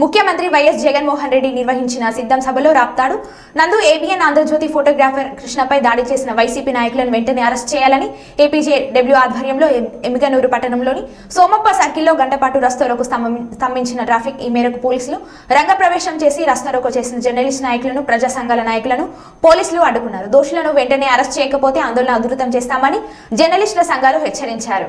ముఖ్యమంత్రి వైఎస్ జగన్మోహన్ రెడ్డి నిర్వహించిన సిద్ధం సభలో రాప్తాడు. నందు ఏబిఎన్ ఆంధ్రజ్యోతి ఫోటోగ్రాఫర్ కృష్ణపై దాడి చేసిన వైసీపీ నాయకులను వెంటనే అరెస్ట్ చేయాలని ఏపీజే డబ్ల్యూ ఆధ్వర్యంలో ఎం- ఎమ్మిగనూరు పట్టణంలోని సోమప్ప సర్కిల్లో గంటపాటు రస్తారోకు స్తంభం- స్తంభించిన ట్రాఫిక్ ఈ మేరకు పోలీసులు రంగప్రవేశం చేసి రస్తారోకో చేసిన జర్నలిస్ట్ నాయకులను ప్రజా సంఘాల నాయకులను పోలీసులు అడ్డుకున్నారు. దోషులను వెంటనే అరెస్ట్ చేయకపోతే ఆందోళన ఉధృతం చేస్తామని జర్నలిస్టుల సంఘాలు హెచ్చరించారు.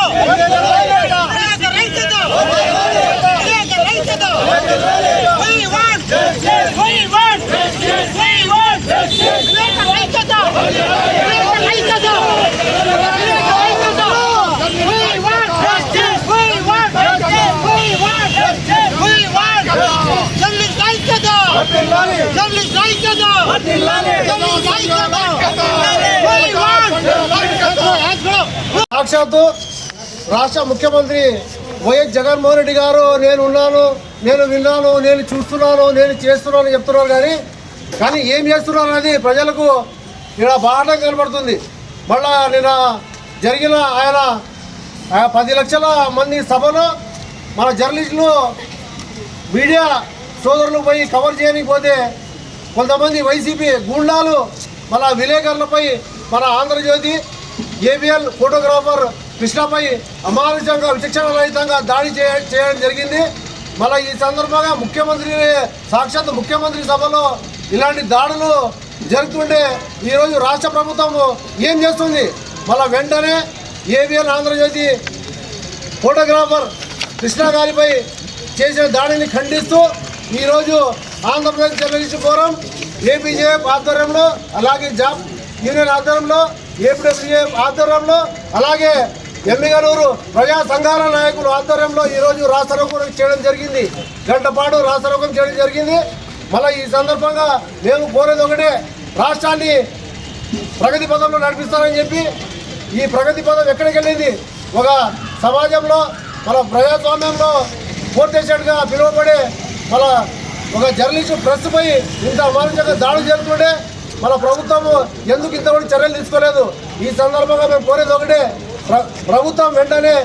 సాక్షాత్తు రాష్ట్ర ముఖ్యమంత్రి వైఎస్ జగన్మోహన్ రెడ్డి గారు నేను ఉన్నాను నేను విన్నాను నేను చూస్తున్నాను నేను చేస్తున్నాను అని చెప్తున్నారు కానీ కానీ ఏం చేస్తున్నాను అనేది ప్రజలకు ఇక్కడ బాగా కనబడుతుంది. మళ్ళా నిన్న జరిగిన ఆయన పది లక్షల మంది సభలో మన జర్నలిస్టులు మీడియా సోదరులు పోయి కవర్ చేయకపోతే కొంతమంది వైసీపీ గుండాలు మన విలేకరులపై మన ఆంధ్రజ్యోతి ఏబిఎల్ ఫోటోగ్రాఫర్ కృష్ణపై అమానుషంగా విచక్షణ రహితంగా దాడి చేయ- చేయడం జరిగింది. మళ్ళీ ఈ సందర్భంగా ముఖ్యమంత్రి సాక్షాత్ ముఖ్యమంత్రి సభలో ఇలాంటి దాడులు జరుగుతుంటే ఈరోజు రాష్ట్ర ప్రభుత్వం ఏం చేస్తుంది? మళ్ళీ వెంటనే ఏబిఎల్ ఆంధ్రజ్యోతి ఫోటోగ్రాఫర్ కృష్ణ గారిపై చేసిన దాడిని ఖండిస్తూ ఈరోజు ఆంధ్రప్రదేశ్ జర్నలిస్ట్ ఫోరం ఏపీజేఎఫ్ ఆధ్వర్యంలో అలాగే జాబ్ యూనియన్ ఆధ్వర్యంలో ఏపీడబ్ల్యూఎఫ్ ఆధ్వర్యంలో అలాగే ఎమ్మిగనూరు ప్రజా సంఘాల నాయకుల ఆధ్వర్యంలో ఈరోజు రాస్తారోకం చేయడం జరిగింది. గంట పాటు రాస్తారోకం చేయడం జరిగింది. మళ్ళీ ఈ సందర్భంగా మేము కోరేది ఒకటే రాష్ట్రాన్ని ప్రగతి పదంలో నడిపిస్తారని చెప్పి ఈ ప్రగతి పదం ఎక్కడికి వెళ్ళింది? ఒక సమాజంలో మన ప్రజాస్వామ్యంలో పోర్టేషన్గా పిలువబడే మన ఒక జర్నలిస్టు ప్రెస్పై ఇంత అమానుషంగా దాడులు చేస్తుంటే మన ప్రభుత్వం ఎందుకు ఇంతవరకు చర్యలు తీసుకోలేదు? ఈ సందర్భంగా మేము కోరేది ఒకటే ప్రభుత్వం వెంటనే